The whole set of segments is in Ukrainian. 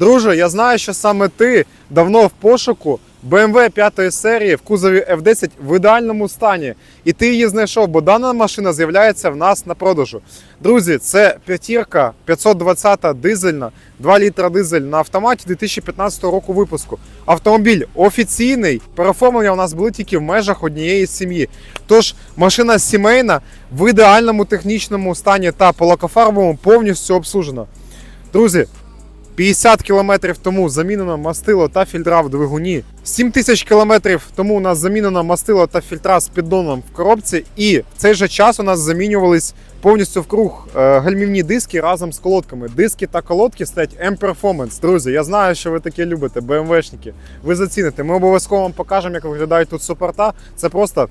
Друже, я знаю, що саме ти давно в пошуку BMW 5 серії в кузові F10 в ідеальному стані. І ти її знайшов, бо дана машина з'являється в нас на продажу. Друзі, це п'ятірка 520 дизельна, 2 літра дизель на автоматі 2015 року випуску. Автомобіль офіційний, переоформлення у нас були тільки в межах однієї сім'ї. Тож машина сімейна в ідеальному технічному стані та по лакофарбовому повністю обслужена. Друзі, 50 кілометрів тому замінено мастило та фільтра в двигуні. 7 тисяч кілометрів тому у нас замінено мастило та фільтра з піддоном в коробці. І в цей же час у нас замінювались повністю в круг е, гальмівні диски разом з колодками. Диски та колодки стоять M-Performance. Друзі, я знаю, що ви таке любите, BMW-шники. Ви заціните. Ми обов'язково вам покажемо, як виглядають тут супорта. Це просто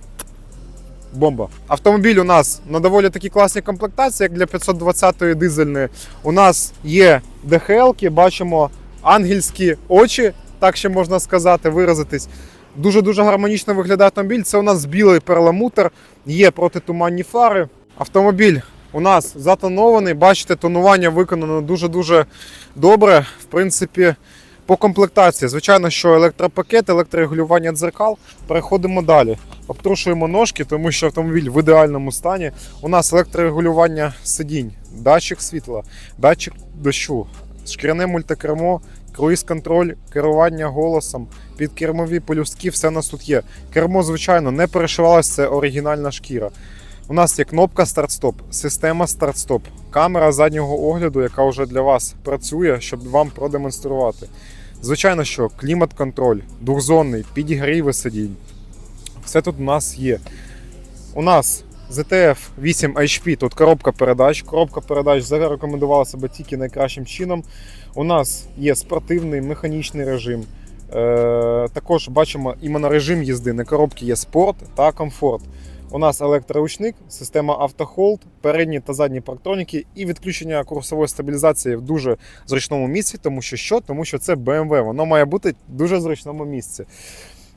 бомба. Автомобіль у нас на доволі такі класні комплектації, як для 520-ї дизельної. У нас є ДХЛ-ки, бачимо ангельські очі, так ще можна сказати, виразитись. Дуже-дуже гармонічно виглядає автомобіль. Це у нас білий перламутр, є протитуманні фари. Автомобіль у нас затонований. Бачите, тонування виконано дуже-дуже добре. В принципі, по комплектації, звичайно, що електропакет, електрорегулювання дзеркал. Переходимо далі. Обтрушуємо ножки, тому що автомобіль в ідеальному стані. У нас електрорегулювання сидінь, датчик світла, датчик дощу, шкіряне мультикермо, круїз-контроль, керування голосом, підкермові полюстки, все у нас тут є. Кермо, звичайно, не перешивалося, це оригінальна шкіра. У нас є кнопка старт-стоп, система старт-стоп, камера заднього огляду, яка вже для вас працює, щоб вам продемонструвати. Звичайно, що клімат-контроль, двохзонний, підігріви сидінь. Все тут у нас є. У нас ZTF 8 HP, тут коробка передач. Коробка передач зарекомендувала себе тільки найкращим чином. У нас є спортивний механічний режим. Е, також бачимо іменно режим їзди. На коробці є спорт та комфорт. У нас електроручник, система автохолд, передні та задні парктроніки і відключення курсової стабілізації в дуже зручному місці, тому що що? Тому що це BMW, воно має бути в дуже зручному місці.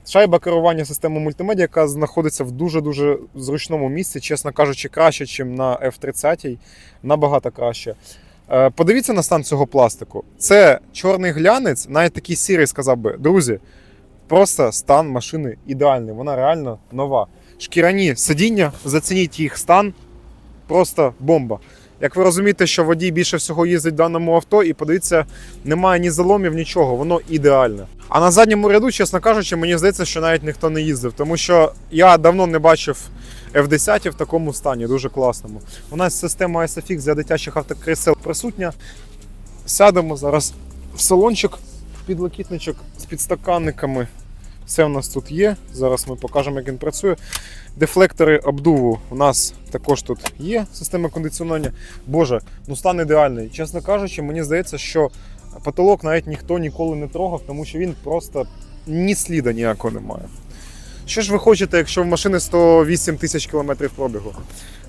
Шайба керування системою мультимедіа, яка знаходиться в дуже-дуже зручному місці, чесно кажучи, краще, ніж на F30, набагато краще. Е, Подивіться на стан цього пластику. Це чорний глянець, навіть такий сірий сказав би, друзі, просто стан машини ідеальний, вона реально нова. Шкіряні сидіння, зацініть їх стан, просто бомба. Як ви розумієте, що водій більше всього їздить в даному авто, і подивіться, немає ні заломів, нічого, воно ідеальне. А на задньому ряду, чесно кажучи, мені здається, що навіть ніхто не їздив, тому що я давно не бачив F10 в такому стані, дуже класному. У нас система SFX для дитячих автокрісел присутня. Сядемо зараз в салончик, підлокітничок з підстаканниками. Все у нас тут є. Зараз ми покажемо, як він працює. Дефлектори обдуву у нас також тут є система кондиціонування. Боже, ну стан ідеальний. Чесно кажучи, мені здається, що потолок навіть ніхто ніколи не трогав, тому що він просто ні сліда ніякого немає. Що ж ви хочете, якщо в машини 108 тисяч кілометрів пробігу?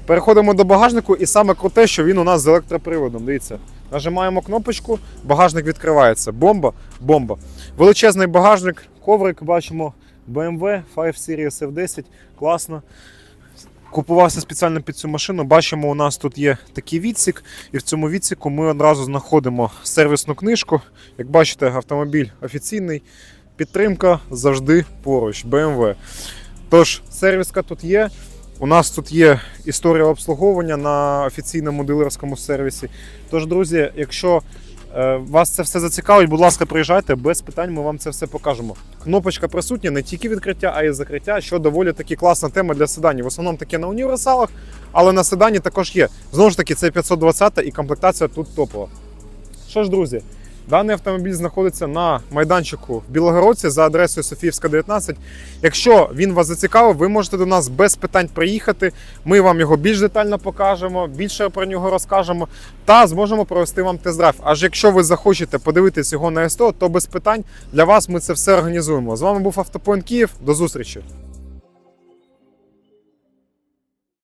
Переходимо до багажнику, і саме круте, що він у нас з електроприводом. Дивіться, нажимаємо кнопочку, багажник відкривається. Бомба, бомба. Величезний багажник, коврик бачимо BMW 5 Series F10. Класно. Купувався спеціально під цю машину. Бачимо, у нас тут є такий відсік, і в цьому відсіку ми одразу знаходимо сервісну книжку. Як бачите, автомобіль офіційний. Підтримка завжди поруч. BMW. Тож, сервіска тут є. У нас тут є історія обслуговування на офіційному дилерському сервісі. Тож, друзі, якщо е, вас це все зацікавить, будь ласка, приїжджайте, без питань ми вам це все покажемо. Кнопочка присутня не тільки відкриття, а й закриття, що доволі таки класна тема для седанів. В основному таке на універсалах, але на седані також є. Знову ж таки, це 520 і комплектація тут топова. Що ж, друзі, даний автомобіль знаходиться на майданчику в Білогородці за адресою Софіївська, 19. Якщо він вас зацікавив, ви можете до нас без питань приїхати. Ми вам його більш детально покажемо, більше про нього розкажемо та зможемо провести вам тест-драйв. Аж якщо ви захочете подивитись його на СТО, то без питань для вас ми це все організуємо. З вами був Автопоінт Київ. До зустрічі!